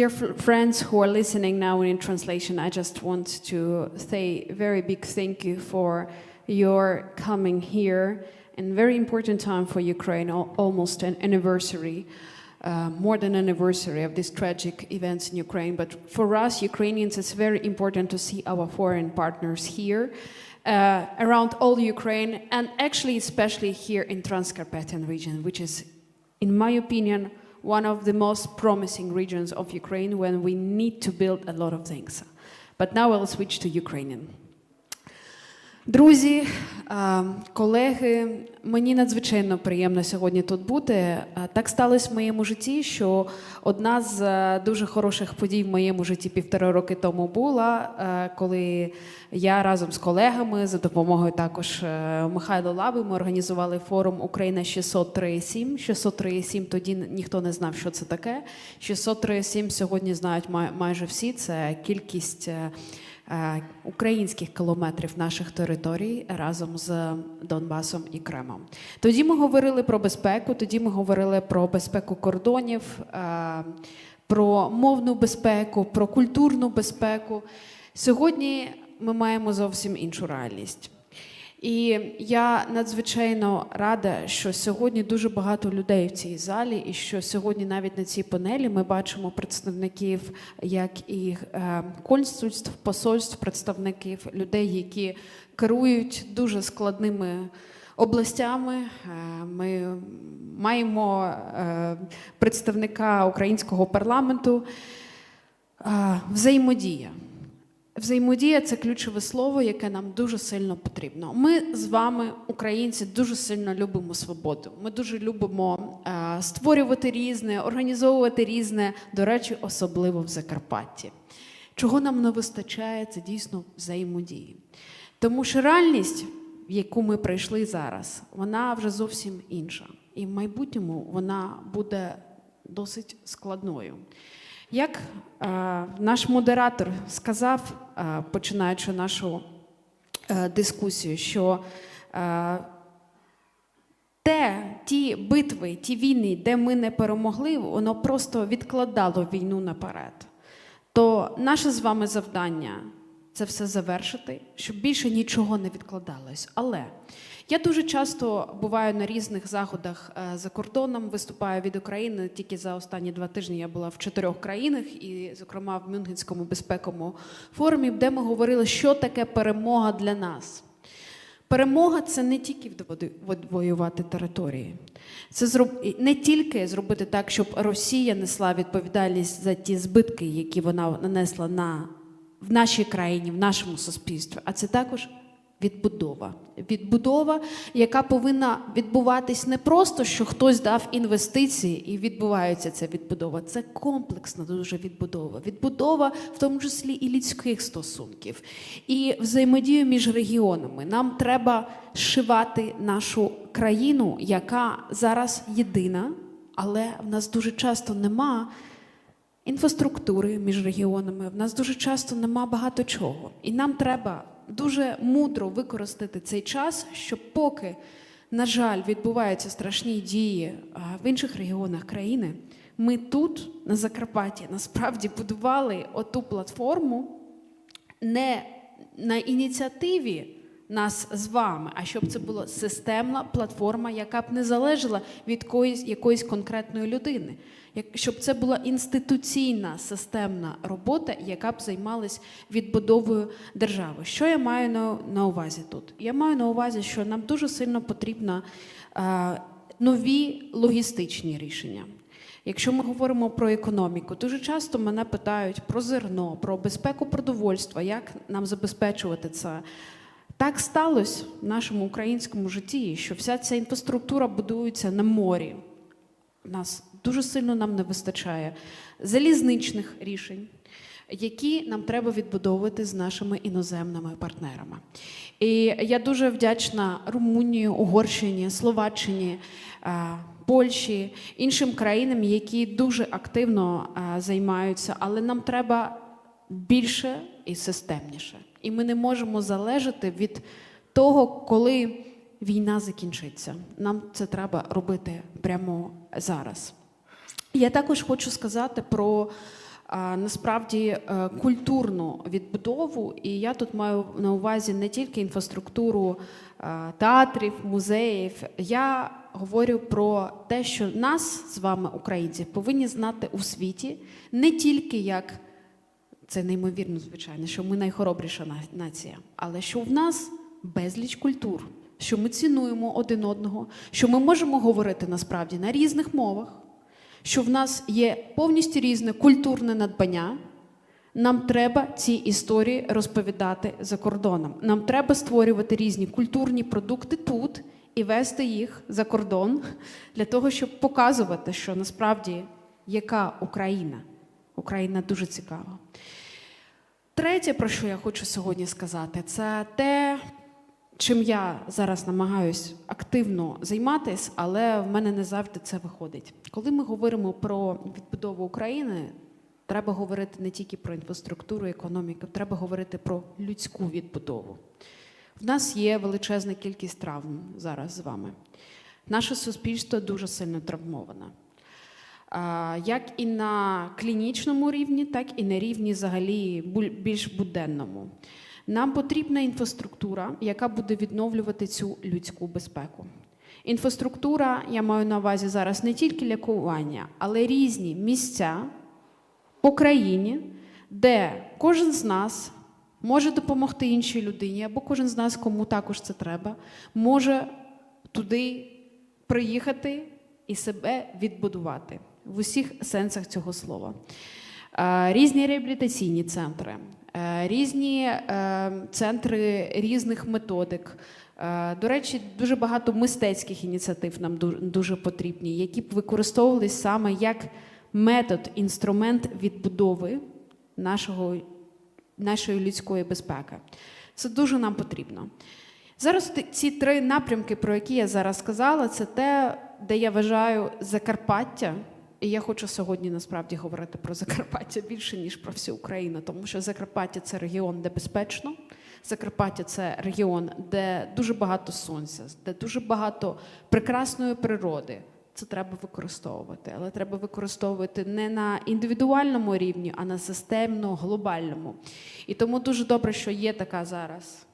dear friends who are listening now in translation, I just want to say a very big thank you for your coming here and very important time for Ukraine, almost an anniversary, uh, more than anniversary of these tragic events in Ukraine. But for us Ukrainians, it's very important to see our foreign partners here. Uh, around all Ukraine and actually especially here in Transcarpathian region, which is in my opinion, one of the most promising regions of Ukraine when we need to build a lot of things. But now I'll switch to Ukrainian. Друзі, е, колеги, мені надзвичайно приємно сьогодні тут бути. Е, Так сталося в моєму житті, що одна з е, дуже хороших подій в моєму житті півтора роки тому була, коли я разом з колегами за допомогою також Михайла Лаби ми організували форум Україна 603.7. 603.7 тоді ніхто не знав, що це таке. 603.7 сьогодні знають майже всі. Це кількість. Е, українських кілометрів наших територій разом з Донбасом і Кремом. Тоді ми говорили про безпеку, тоді ми говорили про безпеку кордонів, е, про мовну безпеку, про культурну безпеку. Сьогодні ми маємо зовсім іншу реальність. І я надзвичайно рада, що сьогодні дуже багато людей в цій залі, і що сьогодні навіть на цій панелі ми бачимо представників як і е, консульств, посольств, представників людей, які керують дуже складними областями. Е, Ми маємо е, представника українського парламенту. Взаємодія. Взаємодія це ключове слово, яке нам дуже сильно потрібно. Ми з вами, українці, дуже сильно любимо свободу. Ми дуже любимо е, створювати різне, організовувати різне, до речі, особливо в Закарпатті. Чого нам не вистачає, це дійсно взаємодії. Тому що реальність, в яку ми прийшли зараз, вона вже зовсім інша. І в майбутньому вона буде досить складною. Як е, наш модератор сказав, е, починаючи нашу е, дискусію, що те, ті битви, ті війни, де ми не перемогли, воно просто відкладало війну наперед. То наше з вами завдання це все завершити, щоб більше нічого не відкладалось. Але я дуже часто буваю на різних заходах е, за кордоном, виступаю від України. Тільки за останні два тижні я була в чотирьох країнах, і, зокрема, в Мюнхенському безпековому форумі, де ми говорили, що таке перемога для нас. Перемога це не тільки відвоювати території, це зроб... не тільки зробити так, щоб Росія несла відповідальність за ті збитки, які вона нанесла на... в нашій країні, в нашому суспільстві, а це також відбудова. Відбудова, яка повинна відбуватись не просто, що хтось дав інвестиції і відбувається ця відбудова. Це комплексна дуже відбудова. Відбудова, в тому числі і людських стосунків, і взаємодію між регіонами. Нам треба зшивати нашу країну, яка зараз єдина, але в нас дуже часто нема інфраструктури між регіонами. В нас дуже часто нема багато чого. І нам треба дуже мудро використати цей час, щоб поки, на жаль, відбуваються страшні дії в інших регіонах країни, ми тут, на Закарпатті, насправді будували оту платформу не на ініціативі нас з вами, а щоб це була системна платформа, яка б не залежала від якоїсь, якоїсь конкретної людини. Як- Щоб це була інституційна системна робота, яка б займалась відбудовою держави. Що я маю на, на увазі тут? Я маю на увазі, що нам дуже сильно потрібно е, нові логістичні рішення. Якщо ми говоримо про економіку, дуже часто мене питають про зерно, про безпеку продовольства, як нам забезпечувати це. Так сталося в нашому українському житті, що вся ця інфраструктура будується на морі. Нас дуже сильно нам не вистачає залізничних рішень, які нам треба відбудовувати з нашими іноземними партнерами. І я дуже вдячна Румунії, Угорщині, Словаччині, е, Польщі, іншим країнам, які дуже активно е, займаються, але нам треба більше і системніше. І ми не можемо залежати від того, коли війна закінчиться. Нам це треба робити прямо зараз. Я також хочу сказати про насправді е, культурну відбудову. І я тут маю на увазі не тільки інфраструктуру е, театрів, музеїв. Я говорю про те, що нас з вами, українців, повинні знати у світі не тільки як це неймовірно, звичайно, що ми найхоробріша нація, але що в нас безліч культур, що ми цінуємо один одного, що ми можемо говорити насправді на різних мовах, що в нас є повністю різне культурне надбання. Нам треба ці історії розповідати за кордоном. Нам треба створювати різні культурні продукти тут і вести їх за кордон для того, щоб показувати, що насправді яка Україна. Україна дуже цікава. Третє, про що я хочу сьогодні сказати, це те, чим я зараз намагаюсь активно займатися, але в мене не завжди це виходить. Коли ми говоримо про відбудову України, треба говорити не тільки про інфраструктуру, економіку, треба говорити про людську відбудову. В нас є величезна кількість травм зараз з вами. Наше суспільство дуже сильно травмоване. Як і на клінічному рівні, так і на рівні взагалі більш буденному. Нам потрібна інфраструктура, яка буде відновлювати цю людську безпеку. Інфраструктура, я маю на увазі зараз не тільки лікування, але різні місця по країні, де кожен з нас може допомогти іншій людині, або кожен з нас, кому також це треба, може туди приїхати і себе відбудувати в усіх сенсах цього слова. Е, Різні реабілітаційні центри, е, різні е, центри різних методик. До речі, дуже багато мистецьких ініціатив нам дуже потрібні, які б використовувались саме як метод, інструмент відбудови нашого, нашої людської безпеки. Це дуже нам потрібно. Зараз ці три напрямки, про які я зараз сказала, це те, де я вважаю Закарпаття. І я хочу сьогодні насправді говорити про Закарпаття більше, ніж про всю Україну, тому що Закарпаття це регіон, де безпечно. Закарпаття це регіон, де дуже багато сонця, де дуже багато прекрасної природи. Це треба використовувати, але треба використовувати не на індивідуальному рівні, а на системно глобальному. І тому дуже добре, що є така зараз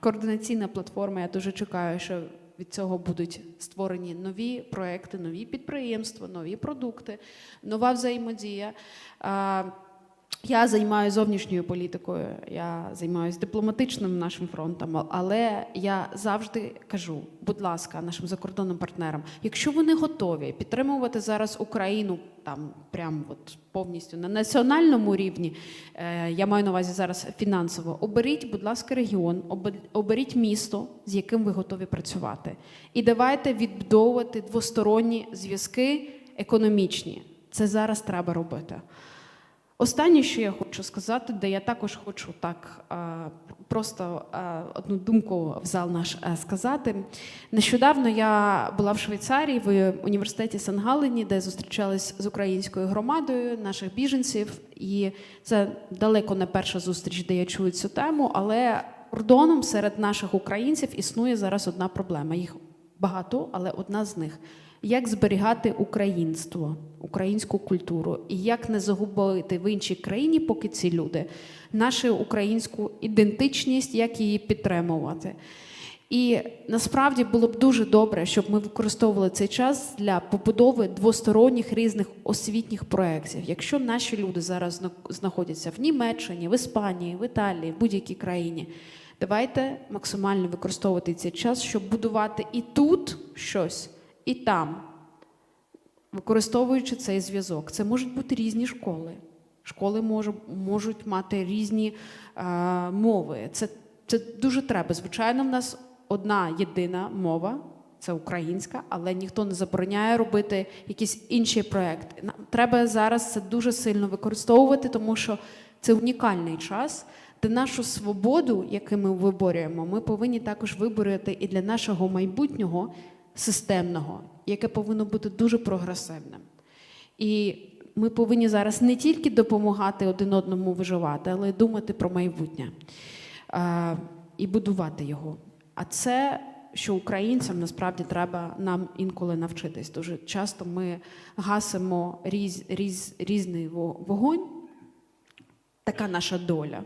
координаційна платформа. Я дуже чекаю, що від цього будуть створені нові проекти, нові підприємства, нові продукти, нова взаємодія. Я займаюся зовнішньою політикою, я займаюся дипломатичним нашим фронтом, але я завжди кажу, будь ласка, нашим закордонним партнерам, якщо вони готові підтримувати зараз Україну там прям от повністю на національному рівні, е, я маю на увазі зараз фінансово, оберіть, будь ласка, регіон, оберіть місто, з яким ви готові працювати, і давайте відбудовувати двосторонні зв'язки економічні. Це зараз треба робити. Останнє, що я хочу сказати, де я також хочу так е, просто е, одну думку в зал наш е, сказати. Нещодавно я була в Швейцарії в університеті Сан-Галені, де зустрічалась з українською громадою наших біженців. І це далеко не перша зустріч, де я чую цю тему, але кордоном серед наших українців існує зараз одна проблема. Їх багато, але одна з них як зберігати українство, українську культуру, і як не загубити в іншій країні, поки ці люди, нашу українську ідентичність, як її підтримувати. І насправді було б дуже добре, щоб ми використовували цей час для побудови двосторонніх різних освітніх проєктів. Якщо наші люди зараз знаходяться в Німеччині, в Іспанії, в Італії, в будь-якій країні, давайте максимально використовувати цей час, щоб будувати і тут щось, і там, використовуючи цей зв'язок. Це можуть бути різні школи. Школи можу- можуть мати різні е, мови. Це, це дуже треба. Звичайно, в нас одна єдина мова. Це українська, але ніхто не забороняє робити якісь інші проекти. Нам треба зараз це дуже сильно використовувати, тому що це унікальний час, де нашу свободу, яку ми виборюємо, ми повинні також виборювати і для нашого майбутнього системного, яке повинно бути дуже прогресивним. І ми повинні зараз не тільки допомагати один одному виживати, але й думати про майбутнє е, і будувати його. А це що українцям насправді треба нам інколи навчитись. Дуже часто ми гасимо різ, різ, різний вогонь. Така наша доля.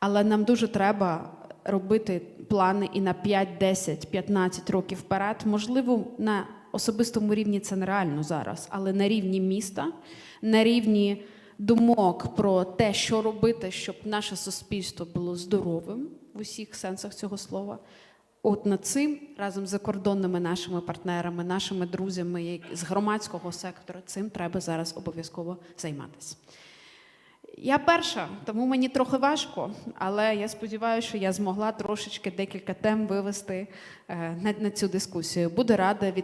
Але нам дуже треба робити плани і на 5, 10, 15 років вперед. Можливо, на особистому рівні це нереально зараз, але на рівні міста, на рівні думок про те, що робити, щоб наше суспільство було здоровим в усіх сенсах цього слова. От над цим разом з закордонними нашими партнерами, нашими друзями з громадського сектору, цим треба зараз обов'язково займатися. Я перша, тому мені трохи важко, але я сподіваюся, що я змогла трошечки декілька тем вивести е, на, цю дискусію. Буду рада від